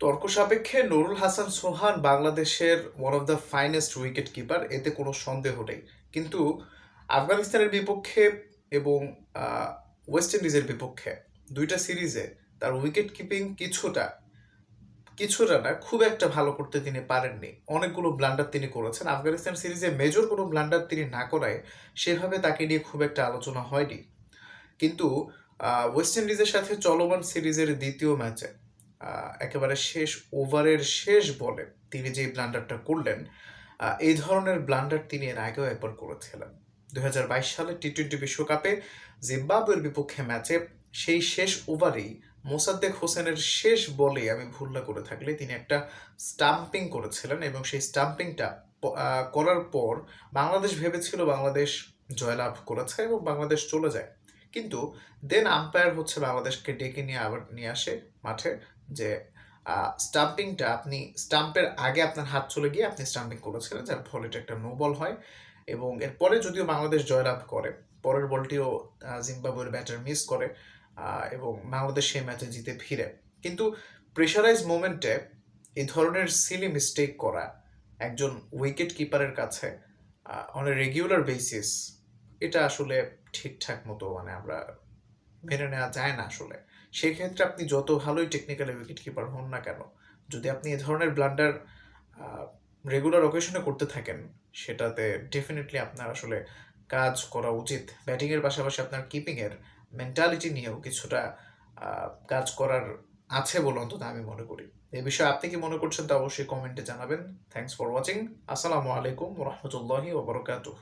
তর্ক সাপেক্ষে নুরুল হাসান সোহান বাংলাদেশের one of the finest wicket keeper এতে কোনো সন্দেহ নেই। কিন্তু আফগানিস্তানের বিপক্ষে এবং ওয়েস্ট ইন্ডিজের বিপক্ষে দুইটা সিরিজে তার উইকেট কিপিং কিছুটা কিছুটা না, খুব একটা ভালো করতে তিনি পারেননি। অনেকগুলো ব্লান্ডার তিনি করেছেন। আফগানিস্তান সিরিজে মেজর কোনো ব্লান্ডার তিনি না করায় সেভাবে তাকে নিয়ে খুব একটা আলোচনা হয়নি। কিন্তু ওয়েস্ট ইন্ডিজের সাথে চলমান সিরিজের দ্বিতীয় ম্যাচে একেবারে শেষ ওভারের শেষ বলে তিনি যে ব্লান্ডারটা করলেন এই ধরনের ব্লান্ডার তিনি এর আগেও একবার করেছিলেন। দু হাজার বাইশ সালে টি টোয়েন্টি বিশ্বকাপে জিম্বাবুয়ের বিপক্ষে ম্যাচে সেই শেষ ওভারেই মোসাদ্দেক হোসেনের শেষ বলে আমি ভুল না করে থাকলে তিনি একটা স্টাম্পিং করেছিলেন এবং সেই স্টাম্পিংটা করার পর বাংলাদেশ ভেবেছিল বাংলাদেশ জয়লাভ করেছে এবং বাংলাদেশ চলে যায়। কিন্তু দেন আম্পায়ার হচ্ছে বাংলাদেশকে ডেকে নিয়ে আবার নিয়ে আসে মাঠে যে স্টাম্পিংটা আপনি স্টাম্পের আগে আপনার হাত চলে গিয়ে আপনি স্টাম্পিং করেছিলেন, যার ফলে এটা একটা নো বল হয়। এবং এরপরে যদিও বাংলাদেশ জয়লাভ করে, পরের বলটিও জিম্বাবুয়ের ব্যাটার মিস করে এবং বাংলাদেশ সেই ম্যাচে জিতে ফিরে। কিন্তু প্রেশারাইজ মোমেন্টে এই ধরনের সিলি মিস্টেক করা একজন উইকেট কিপারের কাছে অন এ রেগুলার বেসিস এটা আসলে ঠিকঠাক মতো মানে আমরা মেনে নেওয়া যায় না আসলে। সেই ক্ষেত্রে আপনি যত ভালোই টেকনিক্যালি উইকেট কিপার হন না কেন, যদি আপনি এ ধরনের ব্লান্ডার রেগুলার অকেশনে করতে থাকেন, সেটাতে ডেফিনেটলি আপনার আসলে কাজ করা উচিত। ব্যাটিংয়ের পাশাপাশি আপনার কিপিংয়ের মেন্টালিটি নিয়েও কিছুটা কাজ করার আছে বলে অন্তত আমি মনে করি। এ বিষয়ে আপনি কি মনে করছেন তা অবশ্যই কমেন্টে জানাবেন। থ্যাংকস ফর ওয়াচিং আসসালামু আলাইকুম রহমতুল্লাহি ওবরকাতুহ